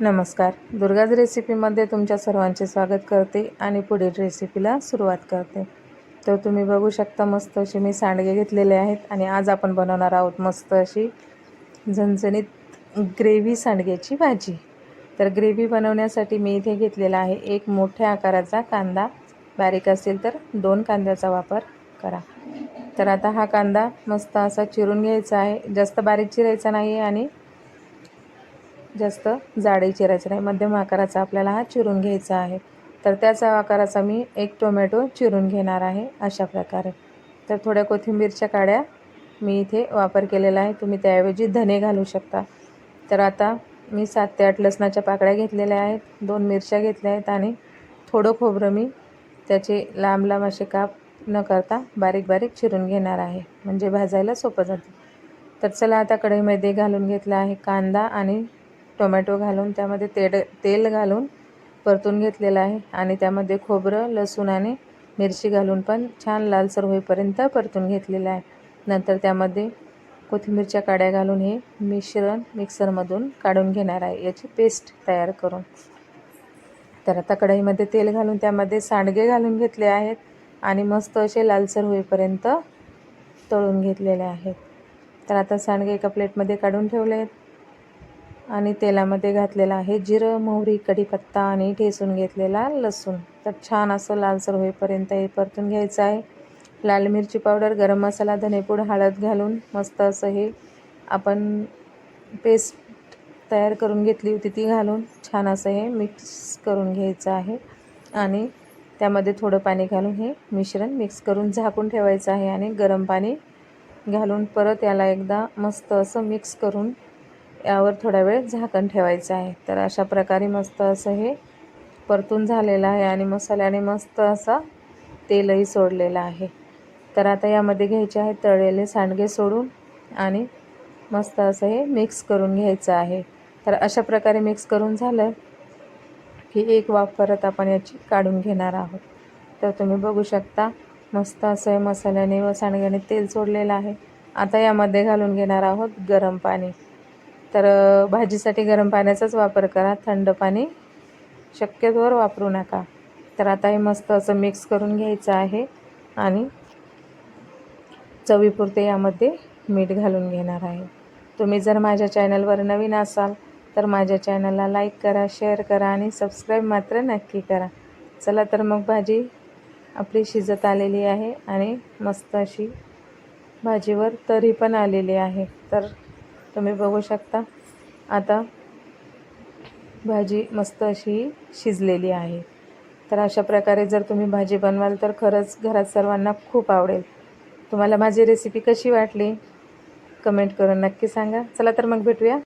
नमस्कार. दुर्गाज रेसिपीमध्ये तुमच्या सर्वांचे स्वागत करते आणि पुढील रेसिपीला सुरुवात करते. तर तुम्ही बघू शकता मस्त अशी मी सांडगे घेतलेले आहेत आणि आज आपण बनवणार आहोत मस्त अशी झणझणीत ग्रेव्ही सांडग्याची भाजी. तर ग्रेव्ही बनवण्यासाठी मी इथे घेतलेला आहे एक मोठ्या आकाराचा कांदा. बारीक असेल तर दोन कांद्याचा वापर करा. तर आता हा कांदा मस्त असा चिरून घ्यायचा आहे. जास्त बारीक चिरायचा नाही आणि जास्त जाडही चिरायचं नाही. मध्यम आकाराचा आपल्याला हा चिरून घ्यायचा आहे. तर त्याचा आकाराचा मी एक टोमॅटो चिरून घेणार आहे अशा प्रकारे. तर थोड्या कोथिंबीरच्या काड्या मी इथे वापर केलेला आहे. तुम्ही त्याऐवजी धने घालू शकता. तर आता मी सात ते आठ लसणाच्या पाकळ्या घेतलेल्या आहेत. दोन मिरच्या घेतल्या आहेत आणि थोडं खोबरं मी त्याचे लांब लांब असे काप न करता बारीक बारीक चिरून घेणार आहे. म्हणजे भाजायला सोपं जातं. तर चला आता कढईमध्ये घालून घेतला आहे कांदा आणि टोमॅटो घालून त्यामध्ये तेड तेल घालून परतून घेतलेलं आहे. आणि त्यामध्ये खोबरं लसूण आणि मिरची घालून पण छान लालसर होईपर्यंत परतून घेतलेलं आहे. नंतर त्यामध्ये कोथिंबीरच्या काड्या घालून हे मिश्रण मिक्सरमधून काढून घेणार आहे. याची पेस्ट तयार करून. तर आता कढईमध्ये तेल घालून त्यामध्ये सांडगे घालून घेतले आहेत. आणि मस्त असे लालसर होईपर्यंत तळून घेतलेले आहेत. तर आता सांडगे एका प्लेटमध्ये काढून ठेवले आहेत. आणि तेलामध्ये घातलेला आहे जिरं मोहरी कढीपत्ता आणि ठेसून घेतलेला लसूण. तर छान असं लालसर होईपर्यंत हे परतून घ्यायचं आहे. लाल मिरची पावडर गरम मसाला धनेपूड हळद घालून मस्त असं हे आपण पेस्ट तयार करून घेतली होती ती घालून छान असं हे मिक्स करून घ्यायचं आहे. आणि त्यामध्ये थोडं पाणी घालून हे मिश्रण मिक्स करून झाकून ठेवायचं आहे आणि गरम पाणी घालून परत याला एकदा मस्त असं मिक्स करून यावर थोडा वेळ झाकण ठेवायचं आहे. तर अशा प्रकारे मस्त असं हे परतून झालेलं आहे आणि मसाल्याने मस्त असा तेलही सोडलेलं आहे. तर आता यामध्ये घ्यायचे आहे तळलेले सांडगे सोडून आणि मस्त असं हे मिक्स करून घ्यायचं आहे. तर अशा प्रकारे मिक्स करून झालं की एक वाफ परत आपण याची काढून घेणार आहोत. तर तुम्ही बघू शकता मस्त असं हे मसाल्याने व सांडग्याने तेल सोडलेलं आहे. आता यामध्ये घालून घेणार आहोत गरम पाणी. तर भाजीसाठी गरम पाण्याचाच वापर करा. थंड पाणी शक्यतोवर वापरू नका. तर आता हे मस्त असं मिक्स करून घ्यायचं आहे आणि चवीपुरते यामध्ये मीठ घालून घेणार आहे. तुम्ही जर माझ्या चॅनलवर नवीन असाल तर माझ्या चॅनलला लाईक करा शेअर करा आणि सबस्क्राईब मात्र नक्की करा. चला तर मग भाजी आपली शिजत आलेली आहे आणि मस्त अशी भाजीवर तरी पण आलेली आहे. तर तुम्ही बघू शकता. आता भाजी मस्त अशी शिजलेली आहे. तर अशा प्रकारे जर तुम्ही भाजी बनवाल तर खरंच घरात सर्वांना खूप आवडेल. तुम्हाला माझी रेसिपी कशी वाटली? कमेंट करून नक्की सांगा. चला तर मग भेटूया.